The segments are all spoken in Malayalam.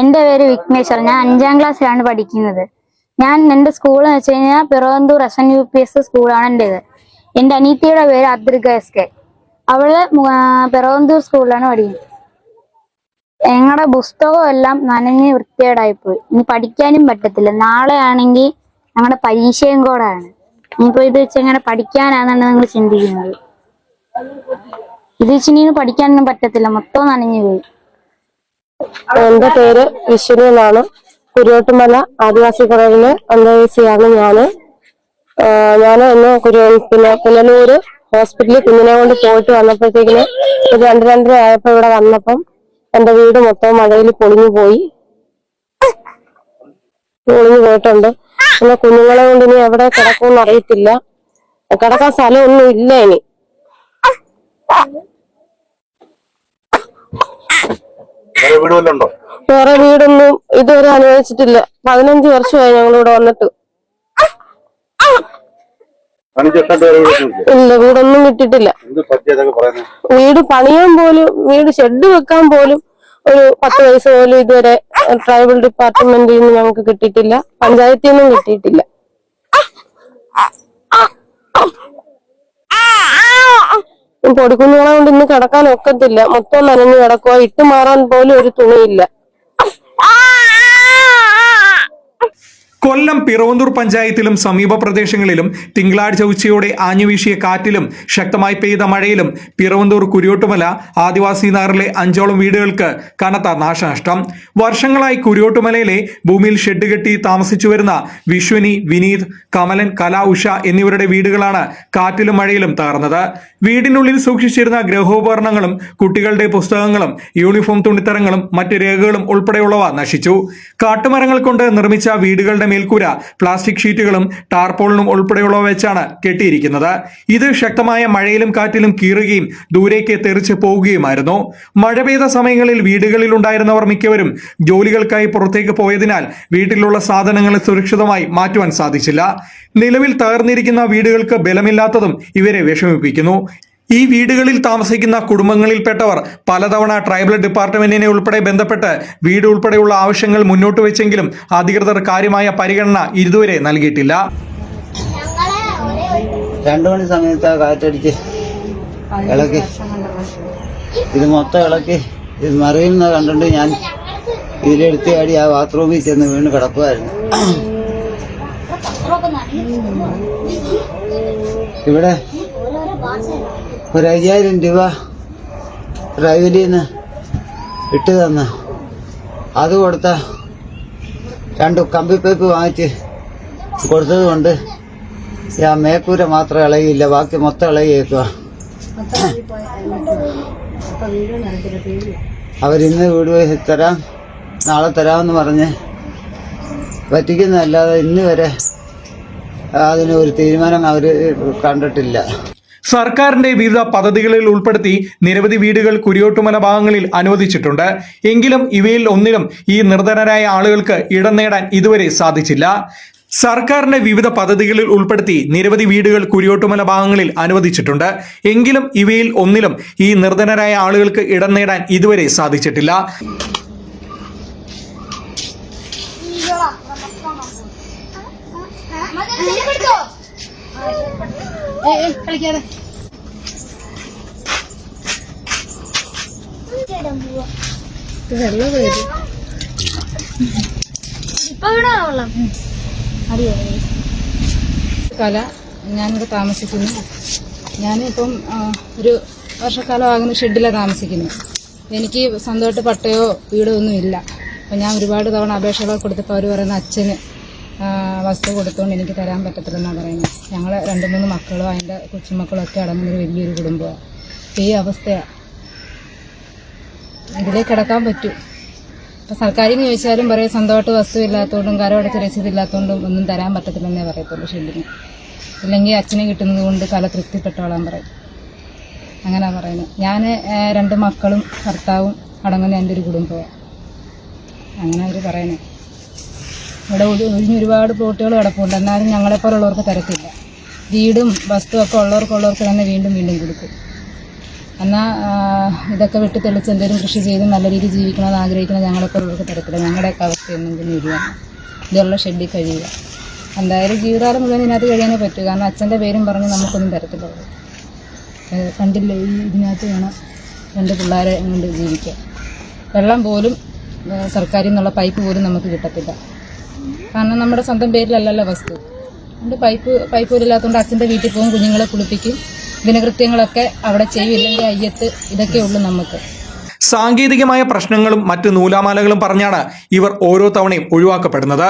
എന്റെ പേര് വിഘ്നേശ്വർ. ഞാൻ അഞ്ചാം ക്ലാസ്സിലാണ് പഠിക്കുന്നത്. ഞാൻ എന്റെ സ്കൂൾ എന്ന് വെച്ച് കഴിഞ്ഞാൽ Piravanthoor S N U P S സ്കൂളാണ് എന്റേത്. എന്റെ അനീത്തിയുടെ പേര് അദ്രിക എസ് കെ അവൾ പിറവന്തൂർ സ്കൂളിലാണ് പഠിക്കുന്നത്. ഞങ്ങളുടെ പുസ്തകം എല്ലാം നനഞ്ഞ് വൃത്തികേടായിപ്പോയി. ഇനി പഠിക്കാനും പറ്റത്തില്ല. നാളെ ആണെങ്കിൽ ഞങ്ങളുടെ പരീക്ഷയും കൂടെ ആണ്. ഇനിയിപ്പോ ഇത് വെച്ച് എങ്ങനെ പഠിക്കാനാണെന്നാണ് നിങ്ങൾ ചിന്തിക്കുന്നത്. ഇത് വെച്ച് ഇനി പഠിക്കാനൊന്നും പറ്റത്തില്ല. മൊത്തം നനഞ്ഞു പോയി. എന്റെ പേര് വിഷ്ണു എന്നാണ്. കുരുവട്ടുമല ആദിവാസി കോളേജിലെ അന്തേവാസിയാണ് ഞാൻ. ഞാൻ ഇന്ന് കുരു പിന്നെ പുനലൂര് ഹോസ്പിറ്റലിൽ കുഞ്ഞിനെ കൊണ്ട് പോയിട്ട് വന്നപ്പോഴത്തേക്കിന് ഒരു രണ്ട് രണ്ടര ആയപ്പോ ഇവിടെ വന്നപ്പം എന്റെ വീട് മൊത്തം മഴയിൽ പൊളിഞ്ഞു പോയി. പൊളിഞ്ഞു പോയിട്ടുണ്ട്. പിന്നെ കുഞ്ഞുങ്ങളെ കൊണ്ട് ഇനി എവിടെ കിടക്കുമെന്ന് അറിയത്തില്ല. കിടക്കാൻ സ്ഥലമൊന്നും ഇല്ല ഇനി. വേറെ വീടൊന്നും ഇതുവരെ അനുവദിച്ചിട്ടില്ല. പതിനഞ്ച് വർഷമായി ഞങ്ങൾ ഇവിടെ വന്നിട്ട്? ഇല്ല വീടൊന്നും കിട്ടിട്ടില്ല വീട് പണിയാൻ പോലും വീട് ഷെഡ് വെക്കാൻ പോലും ഒരു പത്ത് പൈസ പോലും ഇതുവരെ ട്രൈബൽ ഡിപ്പാർട്ട്മെന്റിൽ നിന്ന് ഞങ്ങൾക്ക് കിട്ടിയിട്ടില്ല. പഞ്ചായത്തിൽ നിന്നും കിട്ടിയിട്ടില്ല. പൊടിക്കുഞ്ഞുങ്ങളെ കൊണ്ട് ഇന്ന് കിടക്കാൻ ഒക്കത്തില്ല. മൊത്തം നനഞ്ഞു കിടക്കുക ഇട്ട് മാറാൻ പോലും ഒരു തുണിയില്ല. കൊല്ലം പിറവന്തൂർ പഞ്ചായത്തിലും സമീപ പ്രദേശങ്ങളിലും തിങ്കളാഴ്ച ഉച്ചയോടെ ആഞ്ഞുവീശിയ കാറ്റിലും ശക്തമായി പെയ്ത മഴയിലും പിറവന്തൂർ കുരിയോട്ടുമല ആദിവാസി നഗറിലെ അഞ്ചോളം വീടുകൾക്ക് കനത്ത നാശനഷ്ടം. വർഷങ്ങളായി കുരിയോട്ടുമലയിലെ ഭൂമിയിൽ ഷെഡ് കെട്ടി താമസിച്ചു വരുന്ന വിശ്വനി വിനീത് കമലൻ കല ഉഷ എന്നിവരുടെ വീടുകളാണ് കാറ്റിലും മഴയിലും തകർന്നത്. വീടിനുള്ളിൽ സൂക്ഷിച്ചിരുന്ന ഗ്രഹോപകരണങ്ങളും കുട്ടികളുടെ പുസ്തകങ്ങളും യൂണിഫോം തുണിത്തരങ്ങളും മറ്റ് രേഖകളും ഉൾപ്പെടെയുള്ളവ നശിച്ചു. കാട്ടുമരങ്ങൾ കൊണ്ട് നിർമ്മിച്ച വീടുകളുടെ മേൽക്കൂര പ്ലാസ്റ്റിക് ഷീറ്റുകളും ടാർപോളിനും ഉൾപ്പെടെയുള്ളവ വെച്ചാണ് കെട്ടിയിരിക്കുന്നത്. ഇത് ശക്തമായ മഴയിലും കാറ്റിലും കീറുകയും ദൂരേക്ക് തെറിച്ച് പോവുകയുമായിരുന്നു. മഴ പെയ്ത സമയങ്ങളിൽ വീടുകളിൽ ഉണ്ടായിരുന്നവർ മിക്കവരും ജോലികൾക്കായി പുറത്തേക്ക് പോയതിനാൽ വീട്ടിലുള്ള സാധനങ്ങളെ സുരക്ഷിതമായി മാറ്റുവാൻ സാധിച്ചില്ല. നിലവിൽ തകർന്നിരിക്കുന്ന വീടുകൾക്ക് ബലമില്ലാത്തതും ഇവരെ വിഷമിപ്പിക്കുന്നു. ഈ വീടുകളിൽ താമസിക്കുന്ന കുടുംബങ്ങളിൽപ്പെട്ടവർ പലതവണ ട്രൈബൽ ഡിപ്പാർട്ട്മെന്റിനെ ഉൾപ്പെടെ ബന്ധപ്പെട്ട് വീട് ഉൾപ്പെടെയുള്ള ആവശ്യങ്ങൾ മുന്നോട്ട് വെച്ചെങ്കിലും അധികൃതർ കാര്യമായ പരിഗണന ഇതുവരെ നൽകിയിട്ടില്ല. രണ്ടു മണി സമയത്ത് കാറ്റടിച്ച് ഇളക്കി. ഇത് മൊത്തം ഇളക്കി. ഇത് മറിയുന്ന കണ്ടിട്ട് ഞാൻ ഇതിലെടുത്ത് ആടി ആ ബാത്റൂമിൽ ചെന്ന് വീണ് കിടക്കുമായിരുന്നു ഇവിടെ ഒരു അയ്യായിരം രൂപ ഡ്രൈവരിൽ നിന്ന് ഇട്ട് തന്ന. അത് കൊടുത്ത രണ്ട് കമ്പി പൈപ്പ് വാങ്ങിച്ച് കൊടുത്തത് കൊണ്ട് ആ മേക്കൂര മാത്രം ഇളകിയില്ല ബാക്കി മൊത്തം ഇളകിയേക്കുക അവരിന്ന് വീട് പോയി തരാം നാളെ തരാമെന്ന് പറഞ്ഞ് പറ്റിക്കുന്നതല്ലാതെ ഇന്ന് വരെ അതിന് ഒരു തീരുമാനം അവർ കണ്ടിട്ടില്ല. സർക്കാരിന്റെ വിവിധ പദ്ധതികളിൽ ഉൾപ്പെടുത്തി നിരവധി വീടുകൾ കുരിയോട്ടുമല ഭാഗങ്ങളിൽ അനുവദിച്ചിട്ടുണ്ട്. എങ്കിലും ഇവയിൽ ഒന്നിലും ഈ നിർധനരായ ആളുകൾക്ക് ഇടം നേടാൻ ഇതുവരെ സാധിച്ചില്ല. സർക്കാരിന്റെ വിവിധ പദ്ധതികളിൽ ഉൾപ്പെടുത്തി നിരവധി വീടുകൾ കുരിയോട്ടുമല ഭാഗങ്ങളിൽ അനുവദിച്ചിട്ടുണ്ട്. എങ്കിലും ഇവയിൽ ഒന്നിലും ഈ നിർധനരായ ആളുകൾക്ക് ഇടം നേടാൻ ഇതുവരെ സാധിച്ചിട്ടില്ല. കല ഞാനിവിടെ താമസിക്കുന്നു. ഞാനിപ്പം ഒരു വർഷക്കാലമാകുന്ന ഷെഡിലാണ് താമസിക്കുന്നത്. എനിക്ക് സ്വന്തമായിട്ട് പട്ടയോ വീടോ ഒന്നും ഇല്ല അപ്പം ഞാൻ ഒരുപാട് തവണ അപേക്ഷകളൊക്കെ കൊടുത്തപ്പോൾ അവർ പറയുന്ന അച്ഛന് വസ്തു കൊടുത്തുകൊണ്ട് എനിക്ക് തരാൻ പറ്റത്തില്ലെന്നാണ് പറയുന്നത്. ഞങ്ങൾ രണ്ട് മൂന്ന് മക്കളും അതിന്റെ കൊച്ചുമക്കളും ഒക്കെ അടങ്ങുന്നൊരു വലിയൊരു കുടുംബമാണ് ഈ അവസ്ഥയാണ് ഇതിലേക്ക് കിടക്കാൻ പറ്റൂ. ഇപ്പം നിന്ന് ചോദിച്ചാലും പറയും സ്വന്തമായിട്ട് വസ്തു ഇല്ലാത്തതുകൊണ്ടും കരമടച്ച് രസീതില്ലാത്തതുകൊണ്ടും ഒന്നും തരാൻ പറ്റത്തില്ലെന്നേ പറയത്തുള്ളൂ ഷെല്ലിന് ഇല്ലെങ്കിൽ അച്ഛനെ കിട്ടുന്നത് കൊണ്ട് കല തൃപ്തിപ്പെട്ടോളാൻ പറയും. അങ്ങനെ പറയുന്നത്. ഞാൻ രണ്ട് മക്കളും ഭർത്താവും അടങ്ങുന്ന എന്റെ ഒരു കുടുംബമാണ് അങ്ങനെ അവർ പറയുന്നത്. ഇവിടെ ഒഴി- ഒഴിഞ്ഞ് ഒരുപാട് പ്ലോട്ടുകൾ കിടപ്പുണ്ട്. എന്നാലും ഞങ്ങളെപ്പോലുള്ളവർക്ക് തരത്തില്ല വീടും വസ്തുവൊക്കെ ഉള്ളവർക്കുള്ളവർക്ക് തന്നെ വീണ്ടും വീണ്ടും കൊടുക്കും. എന്നാൽ ഇതൊക്കെ വിട്ട് തെളിച്ച് എന്തെങ്കിലും കൃഷി ചെയ്ത് നല്ല രീതിയിൽ ജീവിക്കണമെന്ന് ആഗ്രഹിക്കുന്ന ഞങ്ങളെപ്പോലുള്ളവർക്ക് തരത്തില്ല ഞങ്ങളുടെയൊക്കെ അവസ്ഥ എന്തെങ്കിലും ഇരിയാണ് ഇതുള്ള ഷെഡിൽ കഴിയുക എന്തായാലും ജീവിതകാലം മുഴുവൻ ഇതിനകത്ത് കഴിയാനേ പറ്റൂ. കാരണം അച്ഛന്റെ പേരും പറഞ്ഞ് നമുക്കൊന്നും തരത്തില്ല. കണ്ടില്ല? ഈ ഇതിനകത്ത് വേണം രണ്ട് പിള്ളേരെ കൊണ്ട് ജീവിക്കാൻ. വെള്ളം പോലും സർക്കാരിൽ നിന്നുള്ള പൈപ്പ് പോലും നമുക്ക് കിട്ടത്തില്ല. കാരണം നമ്മുടെ സ്വന്തം പേരിലല്ലല്ലോ വസ്തു. അതുകൊണ്ട് പൈപ്പ് പൈപ്പ് ഇല്ലാത്തതുകൊണ്ട് അച്ഛന്റെ വീട്ടിൽ പോകും കുഞ്ഞുങ്ങളെ കുളിപ്പിക്കും. ദിനകൃത്യങ്ങളൊക്കെ അവിടെ ചെയ്യില്ലെങ്കിൽ അയ്യത്ത് ഇതൊക്കെ ഉള്ളൂ നമുക്ക്. സാങ്കേതികമായ പ്രശ്നങ്ങളും മറ്റ് നൂലാമാലകളും പറഞ്ഞാണ് ഇവർ ഓരോ തവണയും ഒഴിവാക്കപ്പെടുന്നത്.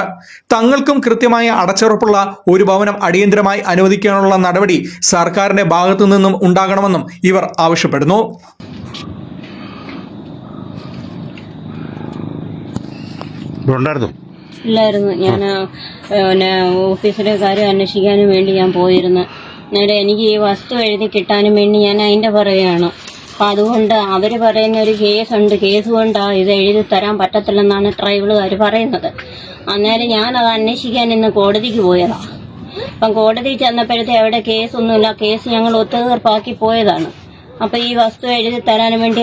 തങ്ങൾക്കും കൃത്യമായ അടച്ചുറപ്പുള്ള ഒരു ഭവനം അടിയന്തരമായി അനുവദിക്കാനുള്ള നടപടി സർക്കാരിന്റെ ഭാഗത്തു നിന്നും ഉണ്ടാകണമെന്നും ഇവർ ആവശ്യപ്പെടുന്നു. ഉണ്ടായിരുന്നു ഇല്ലായിരുന്നു. ഞാൻ പിന്നെ ഓഫീസിലെ കാര്യം അന്വേഷിക്കാനും വേണ്ടി ഞാൻ പോയിരുന്നു. നേരെ എനിക്ക് ഈ വസ്തു എഴുതി കിട്ടാനും വേണ്ടി ഞാൻ അതിന്റെ പറയുകയാണ് അപ്പം അതുകൊണ്ട് അവർ പറയുന്ന ഒരു കേസുണ്ട് കേസ് കൊണ്ടാണ് ഇത് എഴുതി തരാൻ പറ്റത്തില്ലെന്നാണ് ട്രൈബിളുകാർ പറയുന്നത്. അന്നേരം ഞാനത് അന്വേഷിക്കാൻ ഇന്ന് കോടതിക്ക് പോയതാണ് അപ്പം കോടതി ചെന്നപ്പോഴത്തെ അവിടെ കേസൊന്നുമില്ല കേസ് ഞങ്ങൾ ഒത്തുതീർപ്പാക്കി പോയതാണ്. അപ്പം ഈ വസ്തു എഴുതി തരാൻ വേണ്ടി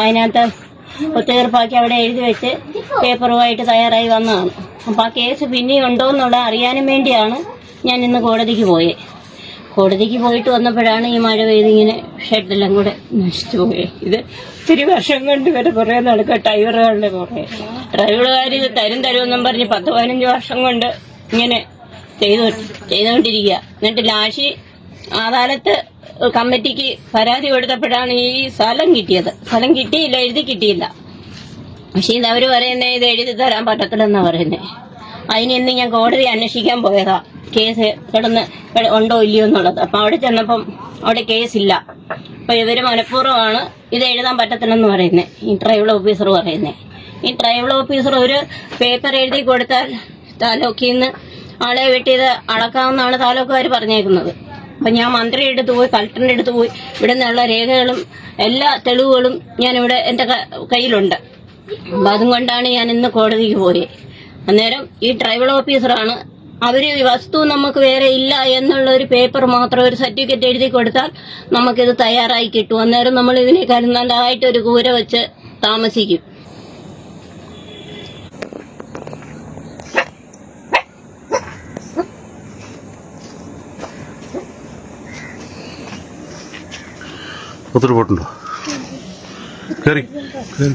അതിനകത്ത് ഒത്തുതീർപ്പാക്കി അവിടെ എഴുതി വെച്ച് പേപ്പറുമായിട്ട് തയ്യാറായി വന്നതാണ്. അപ്പം ആ കേസ് പിന്നെയും ഉണ്ടോ എന്നുള്ള അറിയാനും വേണ്ടിയാണ് ഞാൻ ഇന്ന് കോടതിക്ക് പോയത് കോടതിക്ക് പോയിട്ട് വന്നപ്പോഴാണ് ഈ മഴ പെയ്ത് ഇങ്ങനെ ഷെഡെല്ലാം കൂടെ നശിച്ചു പോയത് ഇത് ഒത്തിരി വർഷം കൊണ്ട് വരെ കുറേ നടക്കുക ഡ്രൈവറുകളുടെ കുറേ ഡ്രൈവറുകാർ ഇത് തരും തരുമെന്നും പറഞ്ഞ് പത്ത് പതിനഞ്ച് വർഷം കൊണ്ട് ഇങ്ങനെ ചെയ്തു ചെയ്തുകൊണ്ടിരിക്കുക. എന്നിട്ട് ലാശി അദാലത്ത് കമ്മിറ്റിക്ക് പരാതി കൊടുത്തപ്പോഴാണ് ഈ സ്ഥലം കിട്ടിയത്. സ്ഥലം കിട്ടിയില്ല എഴുതി കിട്ടിയില്ല. പക്ഷേ ഇത് അവർ പറയുന്നത് ഇത് എഴുതി തരാൻ പറ്റത്തില്ലെന്നാണ് പറയുന്നത് അതിന് ഇന്ന് ഞാൻ കോടതി അന്വേഷിക്കാൻ പോയതാ. കേസ് കിടന്ന് ഉണ്ടോ ഇല്ലയോ എന്നുള്ളത്. അപ്പം അവിടെ ചെന്നപ്പം അവിടെ കേസില്ല. അപ്പം ഇവർ മനഃപൂർവമാണ് ഇത് എഴുതാൻ പറ്റത്തില്ലെന്ന് പറയുന്നത് ഈ ട്രൈബൽ ഓഫീസർ പറയുന്നത് ഈ ട്രൈബൽ ഓഫീസർ ഒരു പേപ്പർ എഴുതി കൊടുത്താൽ താലൂക്കിൽ നിന്ന് ആളെ വെട്ടിയത് അളക്കാമെന്നാണ് താലൂക്കുകാർ പറഞ്ഞേക്കുന്നത്. അപ്പം ഞാൻ മന്ത്രിയുടെ അടുത്ത് പോയി കളക്ടറിന്റെ അടുത്ത് പോയി. ഇവിടെ നിന്നുള്ള രേഖകളും എല്ലാ തെളിവുകളും ഞാനിവിടെ എന്റെ കയ്യിലുണ്ട്. അപ്പം അതും കൊണ്ടാണ് ഞാൻ ഇന്ന് കോടതിക്ക് പോയത് അന്നേരം ഈ ട്രൈബൽ ഓഫീസറാണ് അവർ വസ്തു നമുക്ക് വേറെ ഇല്ല എന്നുള്ള ഒരു പേപ്പർ മാത്രം ഒരു സർട്ടിഫിക്കറ്റ് എഴുതി കൊടുത്താൽ നമുക്കിത് തയ്യാറായി കിട്ടും. അന്നേരം നമ്മൾ ഇതിനെ നല്ലതായിട്ട് ഒരു കൂര വെച്ച് താമസിക്കും. ഒത്തിരി പോട്ടുണ്ടോ? കയറി കയറി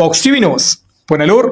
Fox T V news Punalur